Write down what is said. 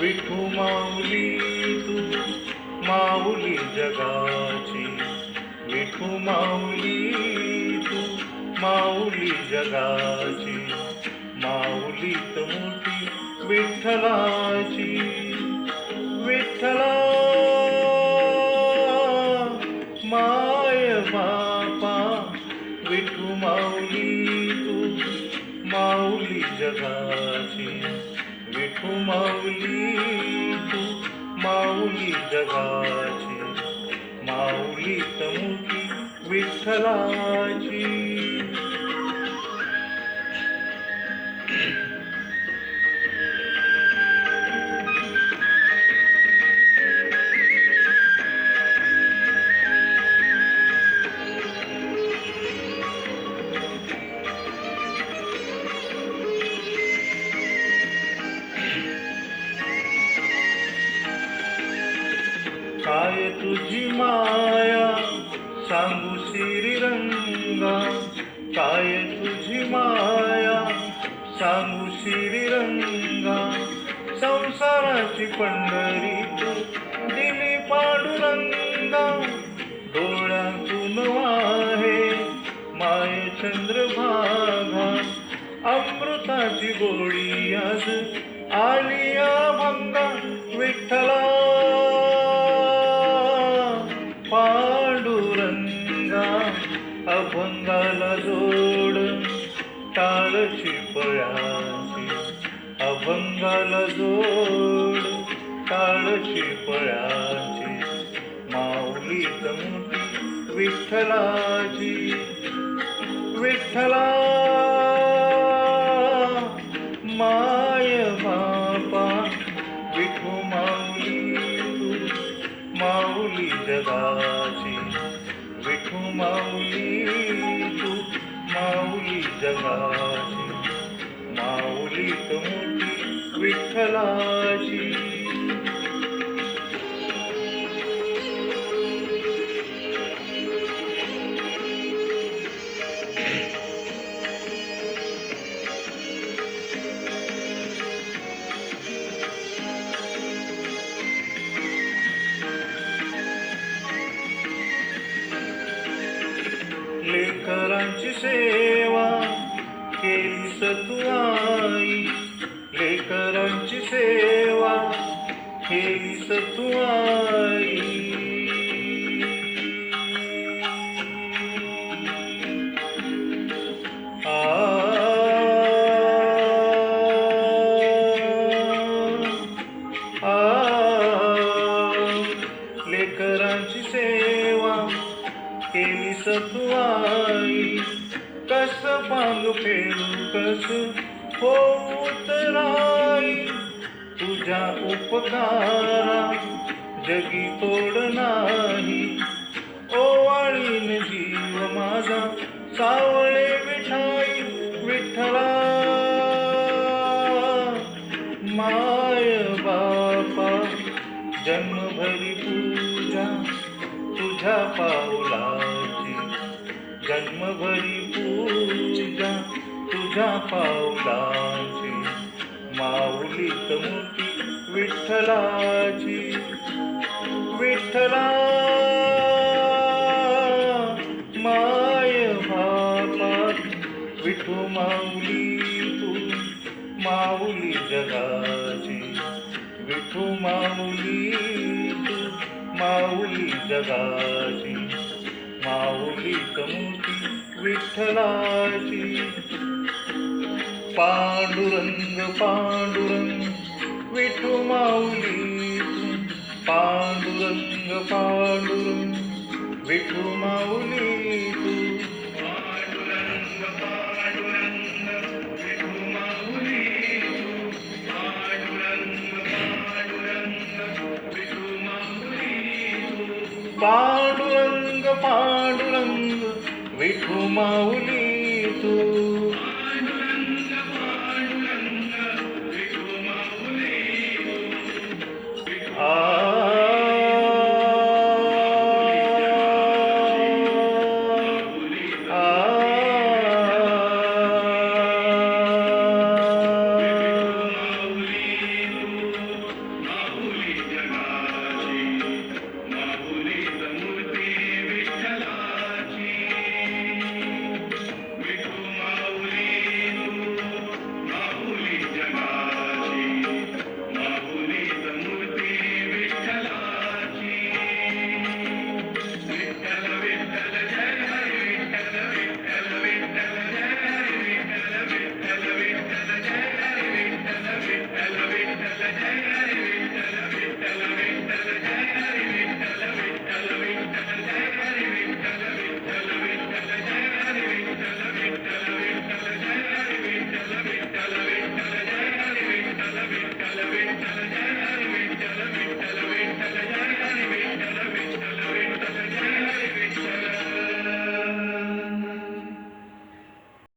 विठू माऊली तू माऊली जगाची. विठू माऊली तू माऊली जगाची. माऊली मोठी विठ्ठलाची. विठ्ठला माय बापा. विठू माऊली तू माऊली जगाची. तू माऊली तू माऊली जगाची माऊली तमुकी विठ्ठलाची. तुझी माया सांगू श्रीरंगा. काय तुझी माया सांगू श्रीरंगा. संसाराची पंढरी तू दिली पांडुरंगा. डोळ्यातून वाहे माय चंद्रभागा. अमृताची गोडी आज आली भंगा विठ्ठला अभंगाला जोड काळशी पळ्याची माऊली विठ्ठलाची विठ्ठला. माय बापा विठू माऊली तू माऊली जगाची. विठू माऊली तू माऊली जगा तमुटी विठ्ठलाची लेकरांची सेवा केली सतुआई लेकरांची सेवा केली सतुआई आ. आ. लेकरांची सेवा केली सतुआई कस पांग फेरू कस होत राई तुझ्या उपकारा जगी तोड नाही. ओवाळीन जीव माझा सावळे विठाई विठ्ठला. माय बापा जन्मभरी पूजा तुझ्या पावलाची. जन्मभरी पूजा. तुझ्या पावलाची माऊली तमुती विठ्ठलाची. विठ्ठला माय बापा विठू माऊली तू माऊली जगाची. विठू माऊली तू माऊली जगाची. माऊली तमुती विठ्ठलाची. पांडुरंग पांडुरंग विठू माऊली तू पांडुरंग पांडुरंग विठू माऊली तू पांडुरंग पांडुरंग विठू माऊली तू Thank you.